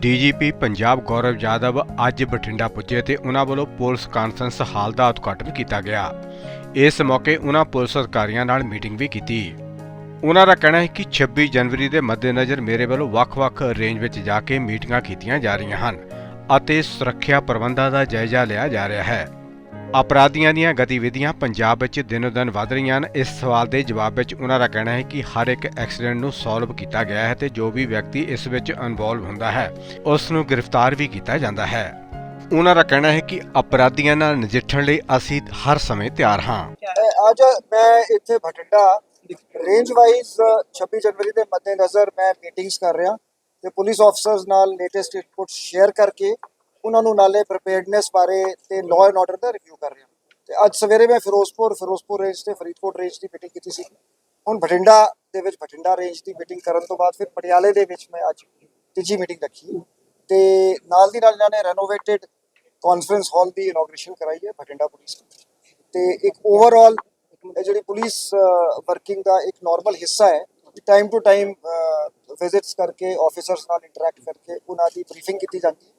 DGP Punjab ਗੌਰਵ ਯਾਦਵ ਅੱਜ ਬਠਿੰਡਾ ਪੁੱਜੇ ਤੇ ਉਹਨਾਂ ਵੱਲੋਂ ਪੁਲਿਸ ਕਾਨਫਰੰਸ ਹਾਲ ਦਾ ਉਦਘਾਟਨ ਕੀਤਾ ਗਿਆ। ਇਸ ਮੌਕੇ ਉਹਨਾਂ ਪੁਲਿਸ ਅਧਿਕਾਰੀਆਂ ਨਾਲ ਮੀਟਿੰਗ ਵੀ ਕੀਤੀ। ਉਹਨਾਂ ਦਾ ਕਹਿਣਾ ਹੈ ਕਿ 26 ਜਨਵਰੀ ਦੇ ਮੱਦੇਨਜ਼ਰ ਮੇਰੇ ਵੱਲੋਂ ਵੱਖ-ਵੱਖ ਰੇਂਜ ਵਿੱਚ ਜਾ ਕੇ ਮੀਟਿੰਗਾਂ ਕੀਤੀਆਂ ਜਾ ਰਹੀਆਂ ਹਨ ਅਤੇ ਸੁਰੱਖਿਆ ਪ੍ਰਬੰਧਾਂ ਦਾ ਜਾਇਜ਼ਾ ਲਿਆ ਜਾ ਰਿਹਾ ਹੈ। ਅਪਰਾਧੀਆਂ ਦੀਆਂ ਗਤੀਵਿਧੀਆਂ ਪੰਜਾਬ ਵਿੱਚ ਦਿਨੋ-ਦਿਨ ਵਧ ਰਹੀਆਂ ਹਨ। ਇਸ ਸਵਾਲ ਦੇ ਜਵਾਬ ਵਿੱਚ ਉਹਨਾਂ ਦਾ ਕਹਿਣਾ ਹੈ ਕਿ ਹਰ ਇੱਕ ਐਕਸੀਡੈਂਟ ਨੂੰ ਸੋਲਵ ਕੀਤਾ ਗਿਆ ਹੈ ਤੇ ਜੋ ਵੀ ਵਿਅਕਤੀ ਇਸ ਵਿੱਚ ਇਨਵੋਲਵ ਹੁੰਦਾ ਹੈ, ਉਸ ਨੂੰ ਗ੍ਰਿਫਤਾਰ ਵੀ ਕੀਤਾ ਜਾਂਦਾ ਹੈ। ਉਹਨਾਂ ਦਾ ਕਹਿਣਾ ਹੈ ਕਿ ਅਪਰਾਧੀਆਂ ਨਾਲ ਨਜਿੱਠਣ ਲਈ ਅਸੀਂ ਹਰ ਸਮੇਂ ਤਿਆਰ ਹਾਂ। ਅੱਜ ਮੈਂ ਇੱਥੇ ਬਠਿੰਡਾ ਰੇਂਜ ਵਾਈਜ਼ 26 ਜਨਵਰੀ ਦੇ ਮੱਦੇਨਜ਼ਰ ਮੈਂ ਮੀਟਿੰਗਸ ਕਰ ਰਿਹਾ ਤੇ ਪੁਲਿਸ ਆਫਸਰਸ ਨਾਲ ਲੇਟੈਸਟ ਇਨਪੁਟ ਸ਼ੇਅਰ ਕਰਕੇ ਉਹਨਾਂ ਨੂੰ ਨਾਲੇ ਪ੍ਰੀਪੇਅਰਡਨੈਸ ਬਾਰੇ ਤੇ ਲਾਅ ਐਂਡ ਆਰਡਰ ਦਾ ਰਿਵਿਊ ਕਰ ਰਿਹਾ ਤੇ ਅੱਜ ਸਵੇਰੇ ਮੈਂ ਫਿਰੋਜ਼ਪੁਰ ਫਿਰੋਜ਼ਪੁਰ ਰੇਂਜ ਤੇ ਫਰੀਦਕੋਟ ਰੇਂਜ ਦੀ ਮੀਟਿੰਗ ਕੀਤੀ ਸੀ। ਹੁਣ ਬਠਿੰਡਾ ਦੇ ਵਿੱਚ ਬਠਿੰਡਾ ਰੇਂਜ ਦੀ ਮੀਟਿੰਗ ਕਰਨ ਤੋਂ ਬਾਅਦ ਫਿਰ ਪਟਿਆਲੇ ਦੇ ਵਿੱਚ ਮੈਂ ਅੱਜ ਤੀਜੀ ਮੀਟਿੰਗ ਰੱਖੀ। ਤੇ ਨਾਲ ਦੀ ਨਾਲ ਇਹਨਾਂ ਨੇ ਰੈਨੋਵੇਟਿਡ ਕਾਨਫਰੰਸ ਹਾਲ ਦੀ ਇਨੋਗ੍ਰੇਸ਼ਨ ਕਰਾਈ ਹੈ ਬਠਿੰਡਾ ਪੁਲਿਸ ਨੇ ਤੇ ਇੱਕ ਓਵਰਆਲ ਇਹ ਜਿਹੜੀ ਪੁਲਿਸ ਵਰਕਿੰਗ ਦਾ ਇੱਕ ਨਾਰਮਲ ਹਿੱਸਾ ਹੈ ਟਾਈਮ ਟੂ ਟਾਈਮ ਵਿਜ਼ਿਟਸ ਕਰਕੇ ਆਫੀਸਰਸ ਨਾਲ ਇੰਟਰੈਕਟ ਕਰਕੇ ਉਹਨਾਂ ਦੀ ਬਰੀਫਿੰਗ ਕੀਤੀ ਜਾਂਦੀ ਹੈ।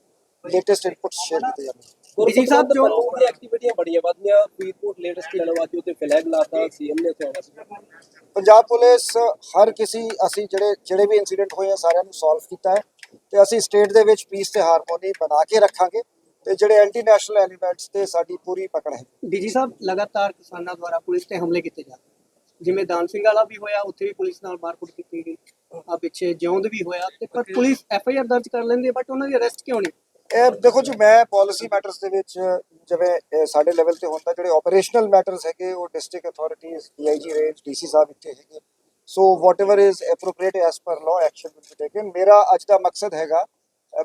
ਲੇਟੈਸਟ ਇਨਪੁਟ ਸ਼ੇਅਰ ਕੀਤੇ ਜਾਂਦੇ ਹਨ ਵਿਜੇ ਸਾਹਿਬ ਜੋ ਦੀ ਐਕਟੀਵਿਟੀਆਂ ਬੜੀਆਂ ਵਧੀਆਂ ਫਰੀਦਕੋਟ ਲੇਟੈਸਟ ਅੱਜ ਉੱਤੇ ਫਲੈਗ ਲਾਤਾ ਸੀਐਮ ਨੇ ਉੱਥੇ ਆਉਣਾ ਸੀ। ਪੰਜਾਬ ਪੁਲਿਸ ਹਰ ਕਿਸੇ ਅਸੀਂ ਜਿਹੜੇ ਜਿਹੜੇ ਵੀ ਇਨਸੀਡੈਂਟ ਹੋਏ ਆ ਸਾਰਿਆਂ ਨੂੰ ਸੋਲਵ ਕੀਤਾ ਹੈ। ਤੇ ਅਸੀਂ ਸਟੇਟ ਦੇ ਵਿੱਚ ਪੀਸ ਤੇ ਹਾਰਮੋਨੀ ਬਣਾ ਕੇ ਰੱਖਾਂਗੇ। ਤੇ ਜਿਹੜੇ ਐਂਟੀ ਨੈਸ਼ਨਲ ਐਲੀਮੈਂਟਸ ਤੇ ਸਾਡੀ ਪੂਰੀ ਪਕੜ ਹੈ। ਡੀਜੀ ਸਾਹਿਬ ਲਗਾਤਾਰ ਕਿਸਾਨਾਂ ਦੁਆਰਾ ਪੁਲਿਸ ਤੇ ਹਮਲੇ ਕੀਤੇ ਜਾਂਦੇ ਜਿਵੇਂ ਦਾਨ ਸਿੰਘ ਵਾਲਾ ਵੀ ਹੋਇਆ ਉੱਥੇ ਵੀ ਪੁਲਿਸ ਨਾਲ ਮਾਰਕੁੱਟ ਕੀਤੀ ਗਈ। ਆ ਪਿੱਛੇ ਜਿਉਂਦ ਵੀ ਹੋਇਆ ਤੇ ਪਰ ਪੁਲਿਸ ਐਫ ਆਈ ਆਰ ਦਰਜ ਕਰ ਲੈਂਦੀ ਬਟ ਉਹਨਾਂ ਦੀ ਅਰੈਸਟ ਕਿਉਂ ਨਹੀਂ? ਇਹ ਦੇਖੋ ਜੀ, ਮੈਂ ਪਾਲਿਸੀ ਮੈਟਰਸ ਦੇ ਵਿੱਚ ਜਿਵੇਂ ਸਾਡੇ ਲੈਵਲ ਤੇ ਹੁੰਦਾ, ਜਿਹੜੇ ਆਪਰੇਸ਼ਨਲ ਮੈਟਰਸ ਹੈਗੇ, ਉਹ district authorities DIG range DC ਸਾਹਿਬ ਇੱਥੇ ਹੈਗੇ। So whatever is appropriate as per law action will be taken ਮੇਰਾ ਅੱਜ ਦਾ ਮਕਸਦ ਹੈਗਾ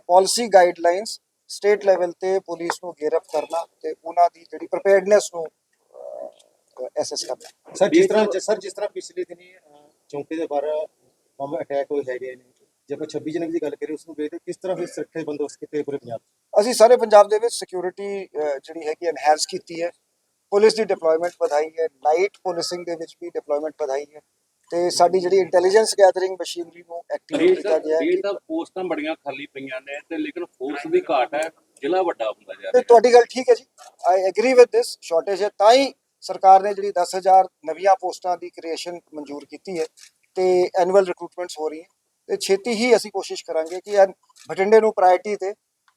ਪਾਲਿਸੀ ਗਾਈਡਲਾਈਨਸ ਸਟੇਟ ਲੈਵਲ ਤੇ ਪੁਲਿਸ ਨੂੰ ਗੇਰਫ ਕਰਨਾ ਤੇ ਉਹਨਾਂ ਦੀ ਜਿਹੜੀ ਪ੍ਰੀਪੇਅਰਡਨੈਸ ਨੂੰ ਐਸੈਸ ਕਰਨਾ। ਸਰ ਜਿਸ ਤਰ੍ਹਾਂ, ਸਰ, ਜਿਸ ਤਰ੍ਹਾਂ ਪਿਛਲੇ ਦਿਨੀ ਚੌਂਕੀ ਦੇ ਬਾਹਰ ਬੰਬ ਅਟੈਕ ਹੋਏ ਹੈਗੇ ਨੇ ਜੇ ਆਪਾਂ 26 ਜਨਵਰੀ ਦੀ ਗੱਲ ਕਰੀਏ ਉਸ ਨੂੰ ਵੇਖਦੇ ਕਿਸ ਤਰ੍ਹਾਂ ਫਿਰ ਸੁਰੱਖਿਆ ਬੰਦੋਬਸਤ ਕੀਤੇ ਪੂਰੇ ਪੰਜਾਬ 'ਚ? ਅਸੀਂ ਸਾਰੇ ਪੰਜਾਬ ਦੇ ਵਿੱਚ ਸਿਕਿਉਰਿਟੀ ਜਿਹੜੀ ਹੈਗੀ ਐਨਹਾਂਸ ਕੀਤੀ ਹੈ। ਪੁਲਿਸ ਦੀ ਡਿਪਲੋਇਮੈਂਟ ਵਧਾਈ ਹੈ। ਨਾਈਟ ਪੁਲਿਸਿੰਗ ਦੇ ਵਿੱਚ ਵੀ ਡਿਪਲੋਇਮੈਂਟ ਵਧਾਈ ਹੈ। ਤੇ ਸਾਡੀ ਜਿਹੜੀ ਇੰਟੈਲੀਜੈਂਸ ਗੈਦਰਿੰਗ ਮਸ਼ੀਨਰੀ ਨੂੰ ਐਕਟੀਵੇਟ ਕੀਤਾ ਗਿਆ ਹੈ। ਇਹ ਤਾਂ ਪੋਸਟਾਂ ਬੜੀਆਂ ਖਾਲੀ ਪਈਆਂ ਨੇ ਤੇ ਲੇਕਿਨ ਫੋਰਸ ਦੀ ਘਾਟ ਹੈ। ਜ਼ਿਲ੍ਹਾ ਵੱਡਾ ਹੁੰਦਾ ਜਾ ਤੇ ਤੁਹਾਡੀ ਗੱਲ ਠੀਕ ਹੈ ਜੀ। I agree with this shortage ਹੈ। ਤਾਂ ਹੀ ਸਰਕਾਰ ਨੇ ਜਿਹੜੀ 10000 ਨਵੀਆਂ ਪੋਸਟਾਂ ਦੀ ਕ੍ਰੀਏਸ਼ਨ ਮਨਜ਼ੂਰ ਕੀਤੀ ਹੈ ਤੇ ਐਨੂਅਲ ਰਿਕਰੂਟਮੈਂਟਸ ਹੋ ਰਹੀ ਹੈ ਤੇ ਛੇਤੀ ਹੀ ਅਸੀਂ ਕੋਸ਼ਿਸ਼ ਕਰਾਂਗੇ ਕਿ ਇਹ ਬਠਿੰਡੇ ਨੂੰ ਪ੍ਰਾਇੋਰਟੀ ਤੇ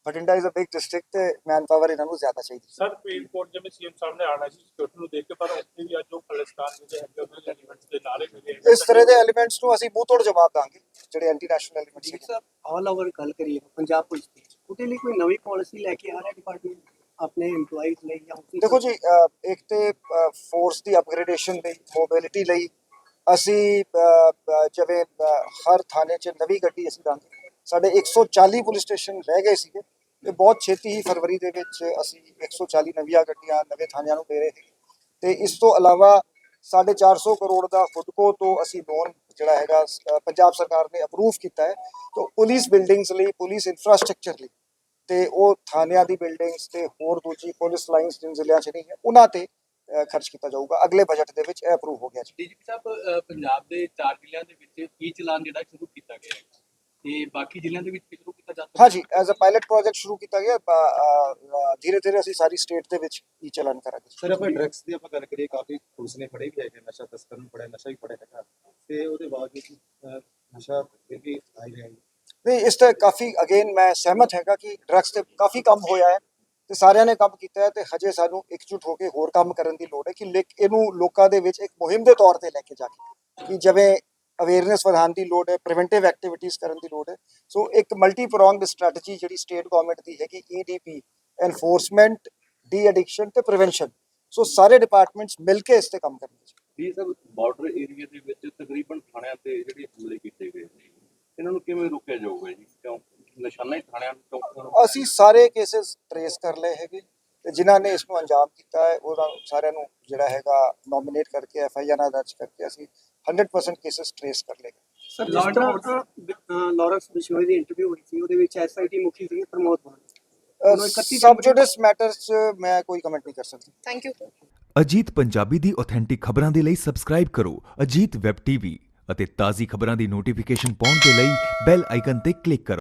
Bathinda is a big district ਤੇ ਮੈਨ ਪਾਵਰ ਇਹਨਾਂ ਨੂੰ ਜ਼ਿਆਦਾ ਚਾਹੀਦੀ ਸਰ ਫਰੀਦਕੋਟ ਜਿਵੇਂ ਸੀਐਮ ਸਾਹਿਬ ਨੇ ਆਣਾ ਸੀ ਸਿਕਿਉਰਿਟੀ ਨੂੰ ਦੇਖ ਕੇ ਪਰ ਉੱਥੇ ਵੀ ਅੱਜ ਉਹ ਖਾਲਿਸਤਾਨ ਜਿਹੜੇ ਹੈਗੇ ਉਹਨਾਂ ਦੇ ਐਲੀਮੈਂਟਸ ਦੇ ਨਾਰੇ ਹੈਗੇ ਹੈਗੇ। ਇਸ ਤਰ੍ਹਾਂ ਦੇ ਐਲੀਮੈਂਟਸ ਨੂੰ ਅਸੀਂ ਮੂੰਹ ਤੋੜ ਜਵਾਬ ਦਾਂਗੇ ਜਿਹੜੇ ਐਂਟੀ ਨੈਸ਼ਨਲ ਐਲੀਮੈਂਟਸ ਸਾਹਿਬ ਆਲ ਓਵਰ ਗੱਲ ਕਰੀਏ ਪੰਜਾਬ ਪੁਲਿਸ ਦੀ ਉਹਦੇ ਲਈ ਕੋਈ ਨਵੀਂ ਪਾਲਿਸੀ ਲੈ ਕੇ ਆ ਰਿਹਾ ਡਿਪਾਰਟਮੈਂਟ ਆਪਣੇ EMPLOYEES ਲਈ ਜਾਂ ਦੇਖੋ ਜੀ ਇੱਕ ਤੇ ਫੋਰਸ ਦੀ ਅਪਗ੍ਰੇਡੇਸ਼ਨ ਲਈ ਮੋਬਿਲਿਟੀ ਲਈ ਅਸੀਂ ਜਿਵੇਂ ਹਰ ਥਾਣੇ 'ਚ ਨਵੀਂ ਗੱਡੀ ਅਸੀਂ ਦਾਂਗੇ ਸਾਡੇ 140 ਪੁਲਿਸ ਸਟੇਸ਼ਨ ਰਹਿ ਗਏ ਸੀਗੇ ਤੇ ਬਹੁਤ ਛੇਤੀ ਹੀ ਫਰਵਰੀ ਦੇ ਵਿੱਚ ਅਸੀਂ 140 ਨਵੀਆਂ ਗੱਡੀਆਂ ਨਵੇਂ ਥਾਣਿਆਂ ਨੂੰ ਦੇ ਰਹੇ ਹਾਂ ਤੇ ਇਸ ਤੋਂ ਇਲਾਵਾ 450 ਕਰੋੜ ਦਾ ਫੁੱਡਕੋ ਤੋਂ ਅਸੀਂ ਲੋਨ ਜਿਹੜਾ ਹੈਗਾ ਪੰਜਾਬ ਸਰਕਾਰ ਨੇ ਅਪਰੂਵ ਕੀਤਾ ਹੈ। ਤੋਂ ਪੁਲਿਸ ਬਿਲਡਿੰਗਸ ਲਈ, ਪੁਲਿਸ ਇਨਫਰਾਸਟ੍ਰਕਚਰ ਲਈ ਤੇ ਉਹ ਥਾਣਿਆਂ ਦੀ ਬਿਲਡਿੰਗਸ ਤੇ ਹੋਰ ਦੂਜੀ ਪੁਲਿਸ ਲਾਈਨਸ ਜਿਨ ਜ਼ਿਲ੍ਹਿਆਂ 'ਚ ਨਹੀਂ ਹੈ, ਉਹਨਾਂ ਤੇ ਖਰਚ ਕੀਤਾ ਜਾਊਗਾ। ਅਗਲੇ ਬਜਟ ਦੇ ਵਿੱਚ ਇਹ ਅਪਰੂਵ ਹੋ ਗਿਆ ਜੀ। ਡੀਜੀਪੀ ਸਾਹਿਬ ਪੰਜਾਬ ਦੇ ਚਾਰ ਜ਼ਿਲ੍ਹਿਆਂ ਦੇ ਵਿੱਚ ਈ ਚਲਾਨ ਜਿਹੜਾ ਸ਼ੁਰੂ ਕੀਤਾ ਗਿਆ ਹੈ। ਤੇ ਬਾਕੀ ਜ਼ਿਲ੍ਹਿਆਂ ਦੇ ਵਿੱਚ ਵੀ ਸ਼ੁਰੂ ਕੀਤਾ ਜਾ ਸਕਦਾ ਹਾਂਜੀ ਐਜ਼ ਅ ਪਾਇਲਟ ਪ੍ਰੋਜੈਕਟ ਸ਼ੁਰੂ ਕੀਤਾ ਗਿਆ ਧੀਰੇ ਧੀਰੇ ਅਸੀਂ ਸਾਰੀ ਸਟੇਟ ਦੇ ਵਿੱਚ ਹੀ ਚਲਾਨ ਕਰਾਂਗੇ। ਸਰ ਆਪਾਂ ਡਰੱਗਸ ਦੀ ਆਪਾਂ ਗੱਲ ਕਰੀਏ ਕਾਫੀ ਪੁਲਿਸ ਨੇ ਫੜੇ ਵੀ ਹੈਗੇ ਨਸ਼ਾ ਤਸਕਰ ਨੂੰ ਫੜਿਆ ਨਸ਼ਾ ਵੀ ਫੜਿਆ ਹੈਗਾ। ਤੇ ਉਹਦੇ ਬਾਵਜੂਦ ਨਸ਼ਾ ਫਿਰ ਵੀ ਆ ਹੀ ਰਿਹਾ ਹੈ ਨਹੀਂ ਇਸ ਤੇ ਕਾਫੀ ਅਗੇਨ ਮੈਂ ਸਹਿਮਤ ਹੈਗਾ ਕਿ ਡਰੱਗਸ ਤੇ ਕਾਫੀ ਕੰਮ ਹੋਇਆ ਹੈ। ਤੇ ਸਾਰਿਆਂ ਨੇ ਕੰਮ ਕੀਤਾ ਹੈ ਤੇ ਹਜੇ ਸਾਨੂੰ ਇਕਜੁੱਟ ਹੋ ਕੇ ਹੋਰ ਕੰਮ ਕਰਨ ਦੀ ਲੋੜ ਹੈ ਕਿ ਲੇਕ ਇਹਨੂੰ ਲੋਕਾਂ ਦੇ ਵਿੱਚ ਇੱਕ ਮੁਹਿੰਮ ਦੇ ਤੌਰ ਤੇ ਲੈ ਕੇ ਜਾ ਕੇ ਕਿ ਜਿਵੇਂ ਅਵੇਅਰਨੈਸ ਵਧਾਉਣ ਦੀ ਲੋੜ ਹੈ ਪ੍ਰੀਵੈਂਟਿਵ ਐਕਟੀਵਿਟੀਜ਼ ਕਰਨ ਦੀ ਲੋੜ ਹੈ। ਸੋ ਇੱਕ ਮਲਟੀ ਪ੍ਰੋਂਗਡ ਸਟ੍ਰੈਟਜੀ ਜਿਹੜੀ ਸਟੇਟ ਗਵਰਨਮੈਂਟ ਦੀ ਹੈਗੀ ਈਡੀਪੀ ਐਨਫੋਰਸਮੈਂਟ ਡੀ ਐਡਿਕਸ਼ਨ ਤੇ ਪ੍ਰੀਵੈਂਸ਼ਨ ਸੋ ਸਾਰੇ ਡਿਪਾਰਟਮੈਂਟਸ ਮਿਲ ਕੇ ਇਸ ਤੇ ਕੰਮ ਕਰਨਗੇ। ਜੀ ਸਰ ਬਾਰਡਰ ਏਰੀਆ ਦੇ ਵਿੱਚ ਤਕਰੀਬਨ ਥਾਣਿਆਂ ਤੇ ਜਿਹੜੇ ਹਮਲੇ ਕੀਤੇ ਗਏ ਇਹਨਾਂ ਨੂੰ ਕਿਵੇਂ ਰੋਕਿਆ ਜਾਊਗਾ ਜੀ? ਕਿਉਂ? ਅਸੀਂ ਸਾਰੇ ਕੇਸਸ ਟਰੇਸ ਕਰ ਲਏ ਹੈਗੇ ਤੇ ਜਿਨ੍ਹਾਂ ਨੇ ਇਸ ਨੂੰ ਅੰਜਾਮ ਦਿੱਤਾ ਹੈ ਉਹਨਾਂ ਸਾਰਿਆਂ ਨੂੰ ਜਿਹੜਾ ਹੈਗਾ ਨੋਮੀਨੇਟ ਕਰਕੇ ਐਫ ਆਈ ਆਰ ਦਰਜ ਕਰਕੇ ਅਸੀਂ 100% ਕੇਸਸ ਟਰੇਸ ਕਰ ਲਏ। ਸਰ ਲਾਰਡ ਆਰਡਰ ਕੋਈ ਕਮੈਂਟ ਨਹੀਂ ਕਰ ਸਕਦਾ। ਥੈਂਕ ਯੂ ਅਜੀਤ ਪੰਜਾਬੀ ਦੀ ਆਥੈਂਟਿਕ ਖਬਰਾਂ ਦੇ ਲਈ ਸਬਸਕ੍ਰਾਈਬ ਕਰੋ ਅਜੀਤ ਵੈਬ ਟੀਵੀ ਅਤੇ ਤਾਜ਼ੀ ਖਬਰਾਂ ਦੀ ਨੋਟੀਫਿਕੇਸ਼ਨ ਪਾਉਣ ਦੇ ਲਈ ਬੈਲ ਆਈਕਨ ਤੇ ਕਲਿੱਕ ਕਰੋ।